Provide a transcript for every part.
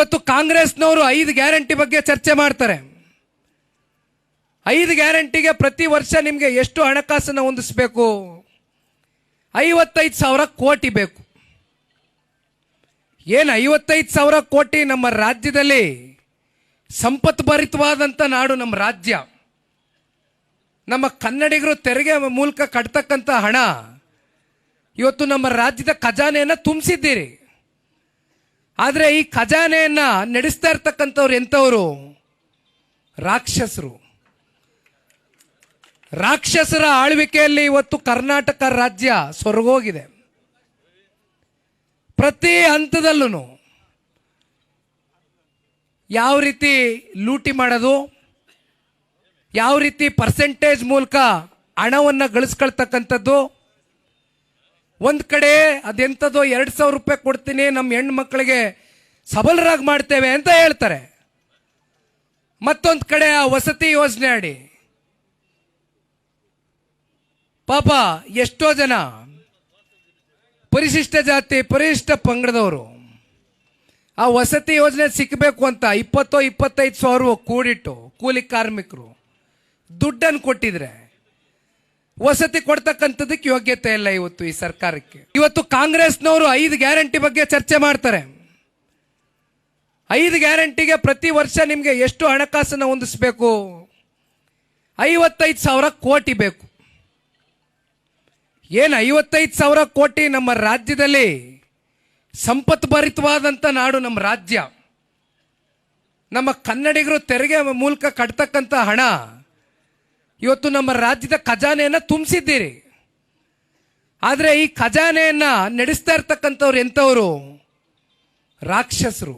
ಇವತ್ತು ಕಾಂಗ್ರೆಸ್ನವರು ಐದು ಗ್ಯಾರಂಟಿ ಬಗ್ಗೆ ಚರ್ಚೆ ಮಾಡ್ತಾರೆ. ಐದು ಗ್ಯಾರಂಟಿಗೆ ಪ್ರತಿ ವರ್ಷ ನಿಮಗೆ ಎಷ್ಟು ಹಣಕಾಸನ್ನು ಹೊಂದಿಸಬೇಕು? ಐವತ್ತೈದು ಸಾವಿರ ಕೋಟಿ ಬೇಕು. ಏನು ಐವತ್ತೈದು ಸಾವಿರ ಕೋಟಿ ನಮ್ಮ ರಾಜ್ಯದಲ್ಲಿ ಸಂಪತ್ಭರಿತವಾದಂಥ ನಾಡು ನಮ್ಮ ರಾಜ್ಯ. ನಮ್ಮ ಕನ್ನಡಿಗರು ತೆರಿಗೆ ಮೂಲಕ ಕಟ್ತಕ್ಕಂಥ ಹಣ. ಇವತ್ತು ನಮ್ಮ ರಾಜ್ಯದ ಖಜಾನೆಯನ್ನು ತುಂಬಿಸಿದ್ದೀರಿ. ಆದರೆ ಈ ಖಜಾನೆಯನ್ನು ನಡೆಸ್ತಾ ಇರ್ತಕ್ಕಂಥವ್ರು ಎಂಥವರು? ರಾಕ್ಷಸರು. ರಾಕ್ಷಸರ ಆಳ್ವಿಕೆಯಲ್ಲಿ ಇವತ್ತು ಕರ್ನಾಟಕ ರಾಜ್ಯ ಸ್ವರ್ಗೋಗಿದೆ ಪ್ರತಿ ಹಂತದಲ್ಲೂ ಯಾವ ರೀತಿ ಲೂಟಿ ಮಾಡೋದು, ಯಾವ ರೀತಿ ಪರ್ಸೆಂಟೇಜ್ ಮೂಲಕ ಹಣವನ್ನು ಗಳಿಸ್ಕೊಳ್ತಕ್ಕಂಥದ್ದು ಒಂದು ಕಡೆ ಅದೆಂಥದ್ದು ಎರಡು ಸಾವಿರ ರೂಪಾಯಿ ಕೊಡ್ತೀನಿ ನಮ್ಮ ಹೆಣ್ಣು ಮಕ್ಕಳಿಗೆ ಸಬಲರಾಗಿ ಮಾಡ್ತೇವೆ ಅಂತ ಹೇಳ್ತಾರೆ. ಮತ್ತೊಂದು ಕಡೆ ಆ ವಸತಿ ಯೋಜನೆ ಅಡಿ. ಪಾಪ ಎಷ್ಟೋ ಜನ ಪರಿಶಿಷ್ಟ ಜಾತಿ, ಪರಿಶಿಷ್ಟ ಪಂಗಡದವರು ಆ ವಸತಿ ಯೋಜನೆ ಸಿಕ್ಕಬೇಕು ಅಂತ ಇಪ್ಪತ್ತೋ ಇಪ್ಪತ್ತೈದು ಸಾವಿರ ಕೂಡಿಟ್ಟು ಕೂಲಿ ಕಾರ್ಮಿಕರು ದುಡ್ಡನ್ನು ಕೊಟ್ಟಿದ್ರೆ ವಸತಿ ಕೊಡ್ತಕ್ಕಂಥದಕ್ಕೆ ಯೋಗ್ಯತೆ ಇಲ್ಲ ಇವತ್ತು ಈ ಸರ್ಕಾರಕ್ಕೆ. ಇವತ್ತು ಕಾಂಗ್ರೆಸ್ನವರು ಐದು ಗ್ಯಾರಂಟಿ ಬಗ್ಗೆ ಚರ್ಚೆ ಮಾಡ್ತಾರೆ. ಐದು ಗ್ಯಾರಂಟಿಗೆ ಪ್ರತಿ ವರ್ಷ ನಿಮಗೆ ಎಷ್ಟು ಹಣಕಾಸನ್ನು ಹೊಂದಿಸಬೇಕು? ಐವತ್ತೈದು ಸಾವಿರ ಕೋಟಿ ಬೇಕು. ಏನು ಐವತ್ತೈದು ಸಾವಿರ ಕೋಟಿ ನಮ್ಮ ರಾಜ್ಯದಲ್ಲಿ ಸಂಪತ್ತು ಭರಿತವಾದಂಥ ನಾಡು ನಮ್ಮ ರಾಜ್ಯ. ನಮ್ಮ ಕನ್ನಡಿಗರು ತೆರಿಗೆ ಮೂಲಕ ಕಟ್ತಕ್ಕಂಥ ಹಣ ಇವತ್ತು ನಮ್ಮ ರಾಜ್ಯದ ಖಜಾನೆಯನ್ನು ತುಂಬಿಸಿದ್ದೀರಿ. ಆದರೆ ಈ ಖಜಾನೆಯನ್ನು ನಡೆಸ್ತಾ ಇರ್ತಕ್ಕಂಥವ್ರು ಎಂಥವರು? ರಾಕ್ಷಸರು.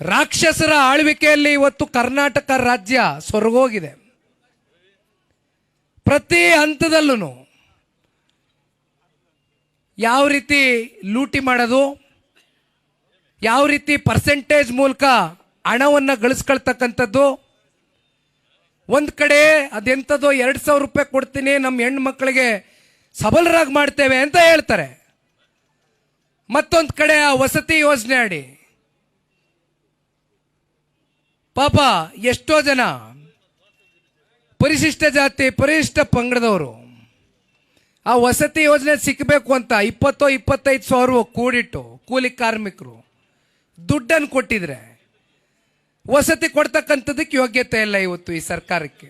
ರಾಕ್ಷಸರ ಆಳ್ವಿಕೆಯಲ್ಲಿ ಇವತ್ತು ಕರ್ನಾಟಕ ರಾಜ್ಯ ಸೊರಗೋಗಿದೆ. ಪ್ರತಿ ಹಂತದಲ್ಲೂ ಯಾವ ರೀತಿ ಲೂಟಿ ಮಾಡೋದು, ಯಾವ ರೀತಿ ಪರ್ಸೆಂಟೇಜ್ ಮೂಲಕ ಹಣವನ್ನು ಗಳಿಸ್ಕೊಳ್ತಕ್ಕಂಥದ್ದು ಒಂದು ಕಡೆ ಅದೆಂಥದೋ ಎರಡು ಸಾವಿರ ರೂಪಾಯಿ ಕೊಡ್ತೀನಿ ನಮ್ಮ ಹೆಣ್ಣು ಮಕ್ಕಳಿಗೆ ಸಬಲರಾಗಿ ಮಾಡ್ತೇವೆ ಅಂತ ಹೇಳ್ತಾರೆ. ಮತ್ತೊಂದು ಕಡೆ ಆ ವಸತಿ ಯೋಜನೆ ಅಡಿ. ಪಾಪ ಎಷ್ಟೋ ಜನ ಪರಿಶಿಷ್ಟ ಜಾತಿ, ಪರಿಶಿಷ್ಟ ಪಂಗಡದವರು ಆ ವಸತಿ ಯೋಜನೆ ಸಿಕ್ಕಬೇಕು ಅಂತ ಇಪ್ಪತ್ತೋ ಇಪ್ಪತ್ತೈದು ಸಾವಿರ ಕೂಡಿಟ್ಟು ಕೂಲಿ ಕಾರ್ಮಿಕರು ದುಡ್ಡನ್ನು ಕೊಟ್ಟಿದ್ರೆ ವಸತಿ ಕೊಡ್ತಕ್ಕಂಥದಕ್ಕೆ ಯೋಗ್ಯತೆ ಇಲ್ಲ ಇವತ್ತು ಈ ಸರ್ಕಾರಕ್ಕೆ.